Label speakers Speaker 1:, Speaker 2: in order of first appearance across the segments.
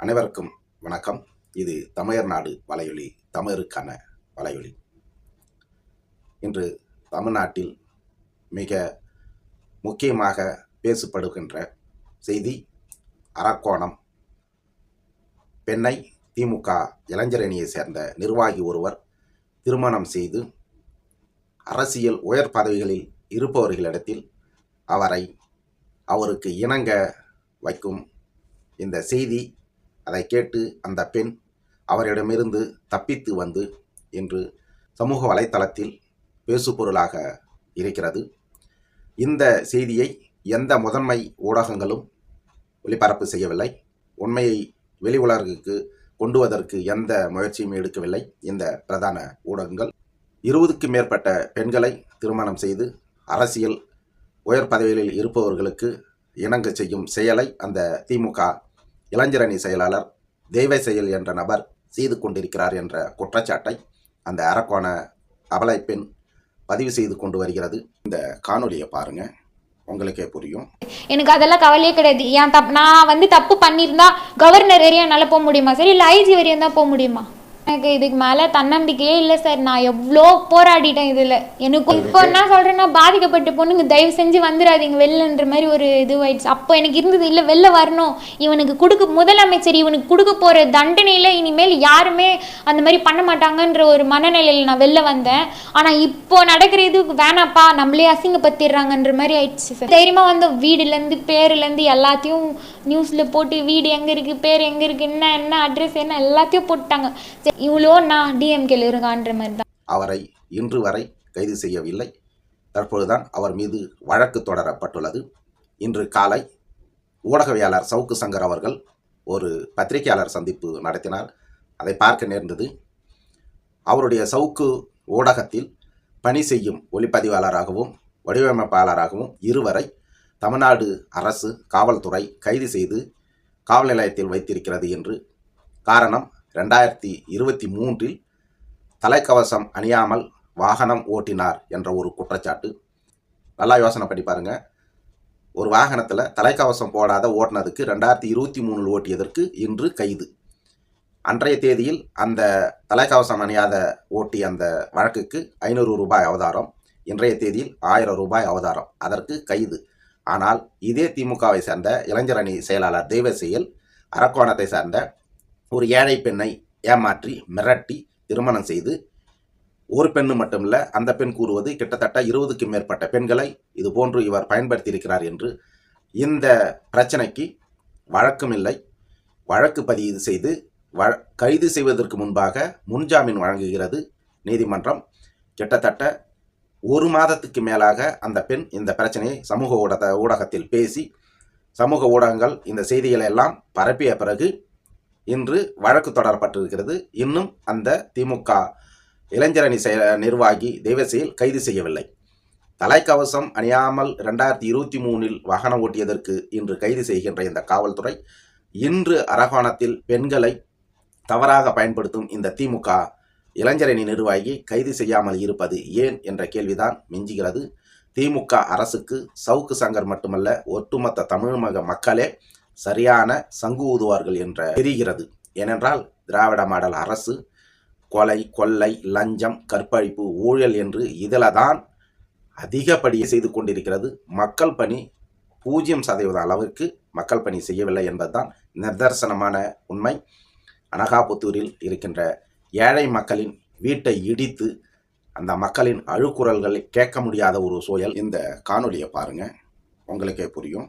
Speaker 1: அனைவருக்கும் வணக்கம். இது தமிழர் நாடு வலையொலி தமிழருக்கான வலையொலி. இன்று தமிழ்நாட்டில் மிக முக்கியமாக பேசப்படுகின்ற செய்தி அரக்கோணம். பெண்ணை திமுக இளைஞரணியை சேர்ந்த நிர்வாகி ஒருவர் திருமணம் செய்து அரசியல் உயர் பதவிகளில் இருப்பவர்களிடத்தில் அவரை அவருக்கு இணங்க வைக்கும் இந்த செய்தி அதை கேட்டு அந்த பெண் அவரிடமிருந்து தப்பித்து வந்து இன்று சமூக வலைத்தளத்தில் பேசுபொருளாக இருக்கிறது. இந்த செய்தியை எந்த முதன்மை ஊடகங்களும் ஒளிபரப்பு செய்யவில்லை. உண்மையை வெளி உலகிற்கு கொண்டுவதற்கு எந்த முயற்சியும் எடுக்கவில்லை. இந்த பிரதான ஊடகங்கள் இருபதுக்கும் மேற்பட்ட பெண்களை திருமணம் செய்து அரசியல் உயர் பதவிகளில் இருப்பவர்களுக்கு இணங்க செய்யும் செயலை அந்த திமுக இளைஞரணி செயலாளர் தெய்வ செயல் என்ற நபர் செய்து கொண்டிருக்கிறார் என்ற குற்றச்சாட்டை அந்த அரக்கோண அபலைப்பெண் பதிவு செய்து கொண்டு வருகிறது. இந்த காணொலியை பாருங்க. உங்களுக்கே புரியும்.
Speaker 2: எனக்கு அதெல்லாம் கவலையே கிடையாது. ஏன் தப் நான் வந்து தப்பு பண்ணியிருந்தா கவர்னர் வரையும் என்னால் போக முடியுமா? சரி இல்லை ஐஜி வரையும் தான் போக முடியுமா? எனக்கு இதுக்கு மேலே தன்னம்பிக்கையே இல்லை சார். நான் எவ்வளோ போராடிட்டேன் இதில். எனக்கு இப்போ என்ன சொல்கிறேன்னா பாதிக்கப்பட்ட பொண்ணுங்க தயவு செஞ்சு வந்துடாதீங்க வெளிலன்ற மாதிரி ஒரு இதுவாயிடுச்சு அப்போ எனக்கு இருந்தது இல்லை வெளில வரணும். இவனுக்கு கொடுக்க முதலமைச்சர் இவனுக்கு கொடுக்க போகிற தண்டனையில் இனிமேல் யாருமே அந்த மாதிரி பண்ண மாட்டாங்கன்ற ஒரு மனநிலையில் நான் வெளில வந்தேன். ஆனால் இப்போ நடக்கிற இது வேணாப்பா நம்மளே அசிங்கப்படுத்திடுறாங்கன்ற மாதிரி ஆயிடுச்சு சார். தைரியமாக வந்து வீடுலேருந்து பேருலேருந்து எல்லாத்தையும் நியூஸில் போட்டு வீடு எங்கே இருக்குது பேர் எங்கே இருக்குது என்ன என்ன அட்ரஸ் என்ன எல்லாத்தையும் போட்டுட்டாங்க. சரி இவ்வளோ நான் டிஎம்கேல இருக்கான்ற மாதிரி தான்
Speaker 1: அவரை இன்று வரை கைது செய்யவில்லை. தற்பொழுதுதான் அவர் மீது வழக்கு தொடரப்பட்டுள்ளது. இன்று காலை ஊடகவியலாளர் சவுக்கு சங்கர் அவர்கள் ஒரு பத்திரிகையாளர் சந்திப்பு நடத்தினார். அதை பார்க்க நேர்ந்தது அவருடைய சவுக்கு ஊடகத்தில் பணி செய்யும் ஒளிப்பதிவாளராகவும் வடிவமைப்பாளராகவும் இருவரை தமிழ்நாடு அரசு காவல்துறை கைது செய்து காவல் நிலையத்தில் வைத்திருக்கிறது என்று காரணம் ரெண்டாயிரத்தி இருபத்தி மூன்றில் தலைக்கவசம் அணியாமல் வாகனம் ஓட்டினார் என்ற ஒரு குற்றச்சாட்டு. நல்லா யோசனை பண்ணி பாருங்க. ஒரு வாகனத்தில் தலைக்கவசம் போடாத ஓட்டினதுக்கு ரெண்டாயிரத்தி இருபத்தி மூணில் ஓட்டியதற்கு இன்று கைது. அன்றைய தேதியில் அந்த தலைக்கவசம் அணியாத ஓட்டிய அந்த வழக்குக்கு ஐநூறு ரூபாய் அவதாரம் இன்றைய தேதியில் ஆயிரம் ரூபாய் அவதாரம். அதற்கு கைது. ஆனால் இதே திமுகவை சேர்ந்த இளைஞரணி செயலாளர் தெய்வசெயல் அரக்கோணத்தை சேர்ந்த ஒரு ஏழை பெண்ணை ஏமாற்றி மிரட்டி திருமணம் செய்து ஒரு பெண்ணு மட்டுமில்ல அந்த பெண் கூறுவது கிட்டத்தட்ட இருபதுக்கும் மேற்பட்ட பெண்களை இது போன்று இவர் பயன்படுத்தியிருக்கிறார் என்று இந்த பிரச்சனைக்கு வழக்கும் இல்லை. வழக்கு பதிவு செய்து வ கைது செய்வதற்கு முன்பாக முன்ஜாமீன் வழங்குகிறது நீதிமன்றம். கிட்டத்தட்ட ஒரு மாதத்துக்கு மேலாக அந்த பெண் இந்த பிரச்சனையை சமூக ஊடக ஊடகத்தில் பேசி சமூக ஊடகங்கள் இந்த செய்திகளை எல்லாம் பரப்பிய பிறகு இன்று வழக்கு தொடரப்பட்டிருக்கிறது. இன்னும் அந்த திமுக இளைஞரணி செயல நிர்வாகி தெய்வசெயல் கைது செய்யவில்லை. தலைக்கவசம் அணியாமல் ரெண்டாயிரத்தி இருபத்தி மூணில் வாகனம் ஓட்டியதற்கு இன்று கைது செய்கின்ற இந்த காவல்துறை இன்று அரகோணத்தில் பெண்களை தவறாக பயன்படுத்தும் இந்த திமுக இளைஞரணி நிர்வாகி கைது செய்யாமல் இருப்பது ஏன் என்ற கேள்விதான் மிஞ்சுகிறது. திமுக அரசுக்கு சவுக்கு சங்கர் மட்டுமல்ல ஒட்டுமொத்த தமிழ் மக மக்களே சரியான சங்கு ஊதுவார்கள் என்ற தெரிகிறது. ஏனென்றால் திராவிட மாடல் அரசு கொலை கொள்ளை லஞ்சம் கற்பழிப்பு ஊழல் என்று இதில் தான் அதிகப்படியை செய்து கொண்டிருக்கிறது. மக்கள் பணி பூஜ்ஜியம் சதவீத அளவுக்கு மக்கள் பணி செய்யவில்லை என்பதுதான் நிதர்சனமான உண்மை. அனகாபுத்தூரில் இருக்கின்ற ஏழை மக்களின் வீட்டை இடித்து அந்த மக்களின் அழுக்குரல்களை கேட்க முடியாத ஒரு சூழல் இந்த காணொலியை பாருங்கள் உங்களுக்கே புரியும்.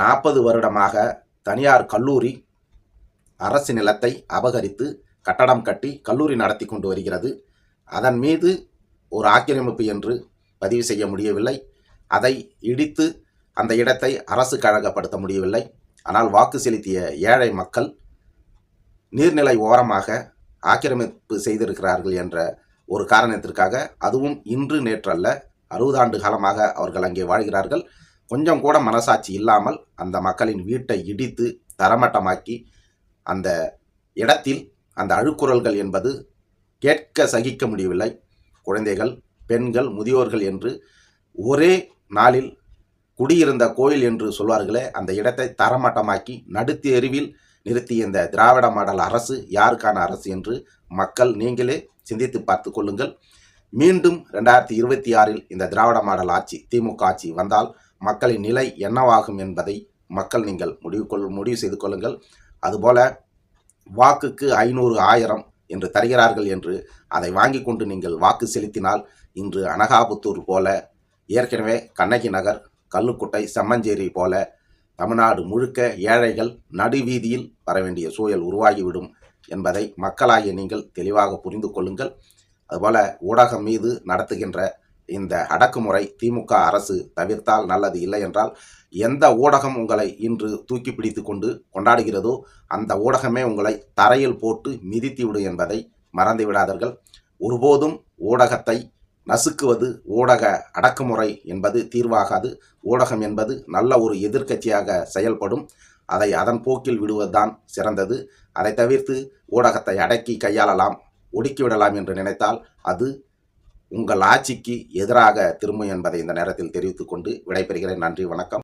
Speaker 1: நாற்பது வருடமாக தனியார் கல்லூரி அரசு நிலத்தை அபகரித்து கட்டடம் கட்டி கல்லூரி நடத்தி கொண்டு வருகிறது. அதன் மீது ஒரு ஆக்கிரமிப்பு என்று பதிவு செய்ய முடியவில்லை. அதை இடித்து அந்த இடத்தை அரசு கழகப்படுத்த முடியவில்லை. ஆனால் வாக்கு செலுத்திய ஏழை மக்கள் நீர்நிலை ஓரமாக ஆக்கிரமிப்பு செய்திருக்கிறார்கள் என்ற ஒரு காரணத்திற்காக அதுவும் இன்று நேற்றல்ல அறுபது ஆண்டு காலமாக அவர்கள் அங்கே வாழ்கிறார்கள். கொஞ்சம் கூட மனசாட்சி இல்லாமல் அந்த மக்களின் வீட்டை இடித்து தரமட்டமாக்கி அந்த இடத்தில் அந்த அழுக்குரல்கள் என்பது கேட்க சகிக்க முடியவில்லை. குழந்தைகள் பெண்கள் முதியோர்கள் என்று ஒரே நாளில் குடியிருந்த கோயில் என்று சொல்வார்களே அந்த இடத்தை தரமட்டமாக்கி நடுத்தெருவில் நிறுத்திய இந்த திராவிட மாடல் அரசு யாருக்கான அரசு என்று மக்கள் நீங்களே சிந்தித்து பார்த்து கொள்ளுங்கள். மீண்டும் ரெண்டாயிரத்தி இருபத்தி ஆறில் இந்த திராவிட மாடல் ஆட்சி திமுக ஆட்சி வந்தால் மக்களின் நிலை என்னவாகும் என்பதை மக்கள் நீங்கள் முடிவு கொள் முடிவு செய்து கொள்ளுங்கள். அதுபோல வாக்குக்கு ஐநூறு ஆயிரம் என்று தருகிறார்கள் என்று அதை வாங்கி கொண்டு நீங்கள் வாக்கு செலுத்தினால் இன்று அனகாபுத்தூர் போல ஏற்கனவே கண்ணகி நகர் கல்லுக்குட்டை செம்மஞ்சேரி போல தமிழ்நாடு முழுக்க ஏழைகள் நடுவீதியில் வர வேண்டிய சூழல் உருவாகிவிடும் என்பதை மக்களாகிய நீங்கள் தெளிவாக புரிந்து கொள்ளுங்கள். அதுபோல ஊடகம் மீது நடத்துகின்ற இந்த அடக்குமுறை திமுக அரசு தவிர்த்தால் நல்லது இல்லை என்றால் எந்த ஊடகம் உங்களை இன்று தூக்கி பிடித்து கொண்டு கொண்டாடுகிறதோ அந்த ஊடகமே உங்களை தரையில் போட்டு மிதித்துவிடும் என்பதை மறந்து விடாதீர்கள். ஒருபோதும் ஊடகத்தை நசுக்குவது ஊடக அடக்குமுறை என்பது தீர்வாகாது. ஊடகம் என்பது நல்ல ஒரு எதிர்க்கட்சியாக செயல்படும். அதை அதன் போக்கில் விடுவதுதான் சிறந்தது. அதை தவிர்த்து ஊடகத்தை அடக்கி கையாளலாம் ஒடுக்கிவிடலாம் என்று நினைத்தால் அது உங்கள் ஆட்சிக்கு எதிராக திரும்பும் என்பதை இந்த நேரத்தில் தெரிவித்துக் கொண்டு விடைபெறுகிறேன். நன்றி வணக்கம்.